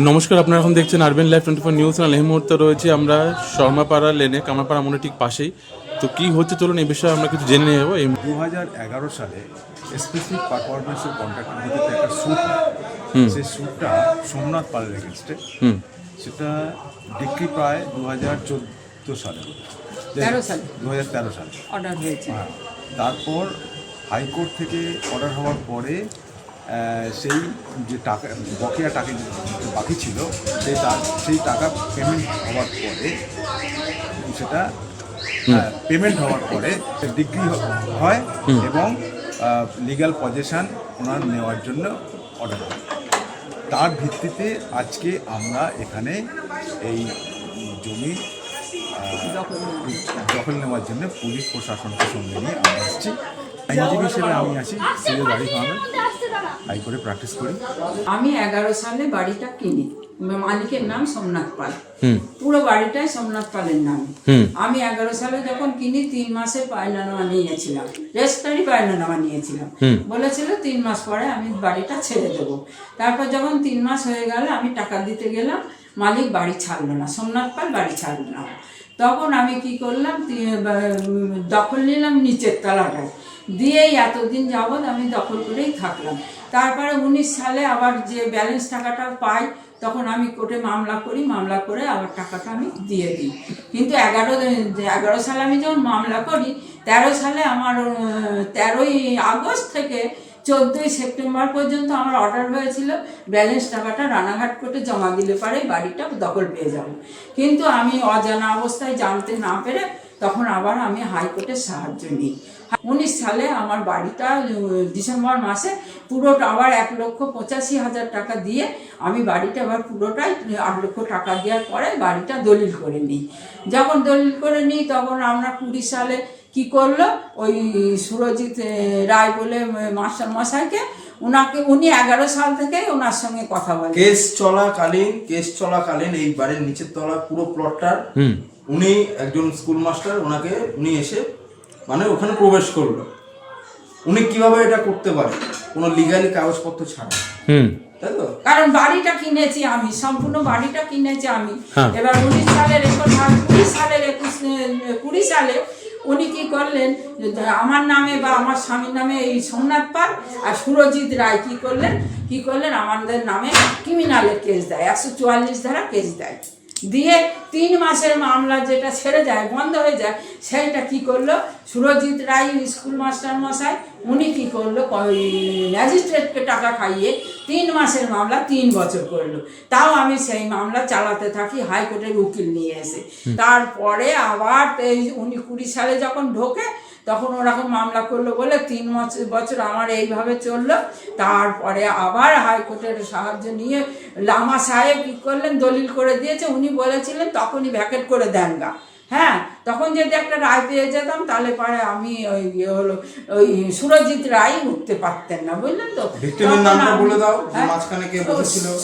নমস্কার আপনারা এখন দেখছেন RBN live twenty four news channel এই মুহূর্তে রয়েছে আমরা শর্মাপাড়া লেনে কামারপাড়া মনে ঠিক পাশেই। তো কি হচ্ছে চলুন এই বিষয়ে আমরা কিছু জেনে নেব। এই দু হাজার এগারো সালে স্পেসিফিক পারফরমেন্সের কন্ট্রাক্টের ভিত্তিতে একটা স্যুট সেই স্যুটটা সোমনাথ পালের এগেনস্টে হুম। সেটা ডিগ্রি প্রায় দু হাজার চোদ্দ সালে দু হাজার তেরো সালে। অর্ডার হয়েছে। হ্যাঁ। তারপর হাইকোর্ট থেকে অর্ডার হওয়ার পরে সেই যে টাকা বকেয়া টাকা যে বাকি ছিল সেই টা- সেই টাকা পেমেন্ট হওয়ার পরে সেটা পেমেন্ট হওয়ার পরে ডিগ্রি হয় এবং লিগ্যাল পজিশন ওনার নেওয়ার জন্য অর্ডার হয়। তার ভিত্তিতে আজকে আমরা এখানে এই জমি দখল নেওয়ার জন্য পুলিশ প্রশাসনকে সঙ্গে নিয়ে আমরা আসছি। আইনজীবী হিসেবে আমি আছি সিরিয়াল গাড়ি ফার্মে হাইকোর্টে প্র্যাকটিস করি আমি এগারো সালে বাড়িটা কিনি। মালিকের নাম সোমনাথ পাল। পুরো বাড়িটাই সোমনাথ পালের নামে। আমি এগারো সালে যখন কিনি তিন মাসে পায়নামা নিয়েছিলাম। রেজিস্ট্রারি পায়নামা নিয়েছিলাম। বলেছিল তিন মাস পরে আমি বাড়িটা ছেড়ে দেবো। তারপর যখন তিন মাস হয়ে গেল আমি টাকা দিতে গেলাম। মালিক বাড়ি ছাড়লো না। সোমনাথ পাল বাড়ি ছাড়লো না। তখন আমি কি করলাম দখল নিলাম নিচের তলাটায়। দিয়েই এতদিন যাবৎ আমি দখল করেই থাকলাম। তারপরে উনিশ সালে আবার যে ব্যালেন্স টাকাটা পাই, তখন আমি কোর্টে মামলা করি, মামলা করে আবার টাকাটা আমি দিয়ে দিই। কিন্তু এগারো এগারো সালে আমি যখন মামলা করি, তেরো সালে আমার তেরোই আগস্ট থেকে চোদ্দোই সেপ্টেম্বর পর্যন্ত আমার অর্ডার হয়েছিল, ব্যালেন্স টাকাটা রানাঘাট কোর্টে জমা দিলে পারে বাড়িটা দখল পেয়ে যাব। কিন্তু আমি অজানা অবস্থায় জানতে না পেরে তখন আবার আমি হাইকোর্টের সাহায্য নিই। উনিশ সালে আমার বাড়িটা ডিসেম্বর মাসে পুরোটা আবার এক লক্ষ পঁচাশি হাজার টাকা দিয়ে আমি বাড়িটা আবার পুরোটাই আট লক্ষ টাকা দেওয়ার পরে বাড়িটা দলিল করে নিই। যখন দলিল করে নিই তখন আমরা কুড়ি সালে কি করল ওই সুরজিৎ রায় বলে মাস্টার মশাইকে ওনাকে উনি এগারো সাল থেকে ওনার সঙ্গে কথা বলে। কেস চলাকালীন কেস চলাকালীন এই বাড়ির নিচের তলা পুরো প্লটটার হুম। উনি একজন স্কুল মাস্টার ওনাকে উনি এসে মানে ওখানে প্রবেশ করল। উনি কীভাবে এটা করতে পারে? কোনো লিগালি কাগজপত্র ছাড়া। হুম। তাই তো? কারণ বাড়িটা কিনেছি আমি সম্পূর্ণ বাড়িটা কিনেছি আমি। হ্যাঁ। এবার উনিশ সালের এখন কুড়ি সালের একুশ কুড়ি সালে উনি কি করলেন আমার নামে বা আমার স্বামীর নামে এই সোমনাথ পাল আর সুরজিৎ রায় কি করলেন? কি করলেন? আমাদের নামে ক্রিমিনালের কেস দেয় একশো চুয়াল্লিশ ধারা কেস দেয়। দিয়ে তিন মাসের মামলা যেটা ছেড়ে যায় বন্ধ হয়ে যায় সেইটা কি করল? সুরজিৎ রায় স্কুল মাস্টার মশাই উনি কি করল? ম্যাজিস্ট্রেটকে টাকা খাইয়ে তিন মাসের মামলা তিন বছর করল। তাও আমি সেই মামলা চালাতে থাকি হাইকোর্টের উকিল নিয়ে এসে। তারপরে আবার এই উনি কুড়ি সালে যখন ঢোকে তখন ওরকম মামলা করল বলে তিন বছর বছর আমার এইভাবে চলল। তারপরে আবার হাইকোর্টের সাহায্য নিয়ে লামা সাহেব কী করলেন? দলিল করে দিয়েছে। উনি বলেছিলেন তখনই ভ্যাকেট করে দেন গা। হ্যাঁ তখন যদি একটা রায় পেয়ে যেতাম তাহলে পরে আমি ওই ইয়ে হলো ওই সুরজিৎ রায় উঠতে পারতেন না বুঝলেন তো? বলে দাও, হ্যাঁ, মাঝখানে কে ও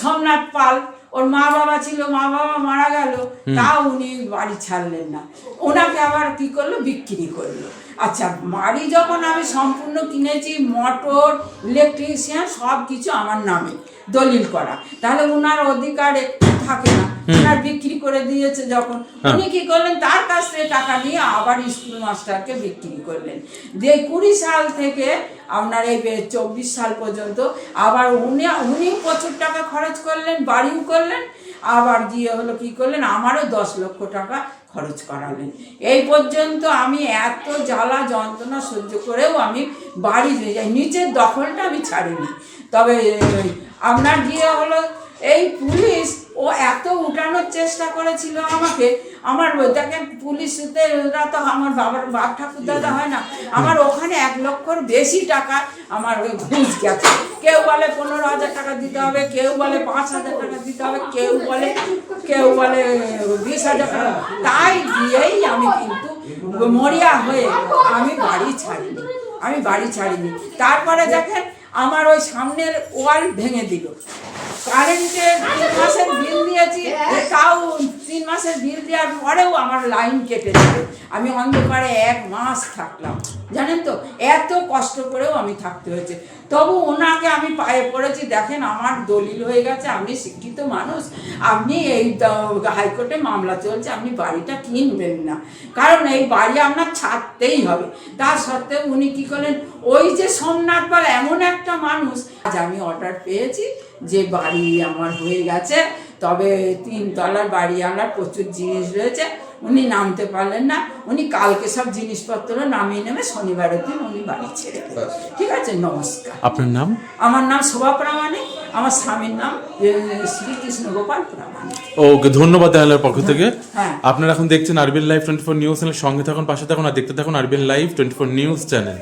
সোমনাথ পাল ওর মা বাবা ছিল মা বাবা মারা গেল। তাও উনি বাড়ি ছাড়লেন না। ওনাকে আবার কি করল? বিক্রি করল। আচ্ছা বাড়ি যখন আমি সম্পূর্ণ কিনেছি মোটর ইলেকট্রিশিয়ান সব কিছু আমার নামে দলিল করা। তাহলে ওনার অধিকার একটু থাকে না। ওনার বিক্রি করে দিয়েছে যখন। উনি কি করলেন? তার কাছ থেকে টাকা নিয়ে আবার স্কুল মাস্টারকে বিক্রি করলেন। দিয়ে কুড়ি সাল থেকে আপনার এই চব্বিশ সাল পর্যন্ত আবার উনি উনি প্রচুর টাকা খরচ করলেন বাড়িও করলেন আবার গিয়ে হলো কি করলেন? আমারও দশ লক্ষ টাকা খরচ করালেন এই পর্যন্ত আমি এত জ্বালা যন্ত্রণা সহ্য করেও আমি বাড়ি যাই। নিচের দখলটা আমি ছাড়িনি। তবে আপনার গিয়ে হলো এই পুলিশ ও এত উঠানোর চেষ্টা করেছিল আমাকে। আমার ওই দেখেন পুলিশরা তো আমার বাবার, বাপ ঠাকুর দাদা হয় না। আমার ওখানে এক লক্ষর বেশি টাকা আমার ওই ঘুষ গেছে। কেউ বলে পনেরো হাজার টাকা দিতে হবে, কেউ বলে পাঁচ হাজার টাকা দিতে হবে, কেউ বলে কেউ বলে বিশ হাজার টাকা। তাই দিয়েই আমি কিন্তু মরিয়া হয়ে আমি বাড়ি ছাড়িনি। আমি বাড়ি ছাড়িনি। তারপরে দেখেন আমার ওই সামনের ওয়াল ভেঙে দিল। কারেন্টের তিন মাসের বিল দিয়েছি তাও তিন মাসের বিল দেওয়ার পরেও আমার লাইন কেটে দিল। আমি অন্ধকারে এক মাস থাকলাম। জানেন তো, এত কষ্ট করেও আমি থাকতে হয়েছে। তবু ওনাকে আমি পায়ে পড়েছি, দেখেন আমার দলিল হয়ে গেছে আপনি শিক্ষিত মানুষ, আপনি এই হাইকোর্টে মামলা চলছে, আপনি বাড়িটা কিনবেন না। কারণ এই বাড়ি আপনার ছাড়তেই হবে। তা সত্ত্বেও উনি কী করলেন, ওই যে সোমনাথ পাল এমন একটা মানুষ, আজ আমি অর্ডার পেয়েছি যে বাড়ি আমার হয়ে গেছে, তবে তিন তলার বাড়ি আমার প্রচুর জিনিস রয়েছে উনি নামতে পারলেন না। উনি কালকে সব জিনিসপত্র নামিয়ে নেবে শনিবারের দিন উনি বাড়ি ছেড়ে দেবেন ঠিক আছে? নমস্কার। আপনার নাম? আমার নাম শোভা প্রামাণিক। আমার স্বামীর নাম শ্রীকৃষ্ণ গোপাল প্রামাণিক। ওকে ধন্যবাদ চ্যানেলের পক্ষ থেকে। হ্যাঁ। আপনারা এখন দেখছেন RBN live twenty four news channel সঙ্গে থাকুন পাশে থাকুন আর দেখতে থাকুন RBN live twenty four news channel.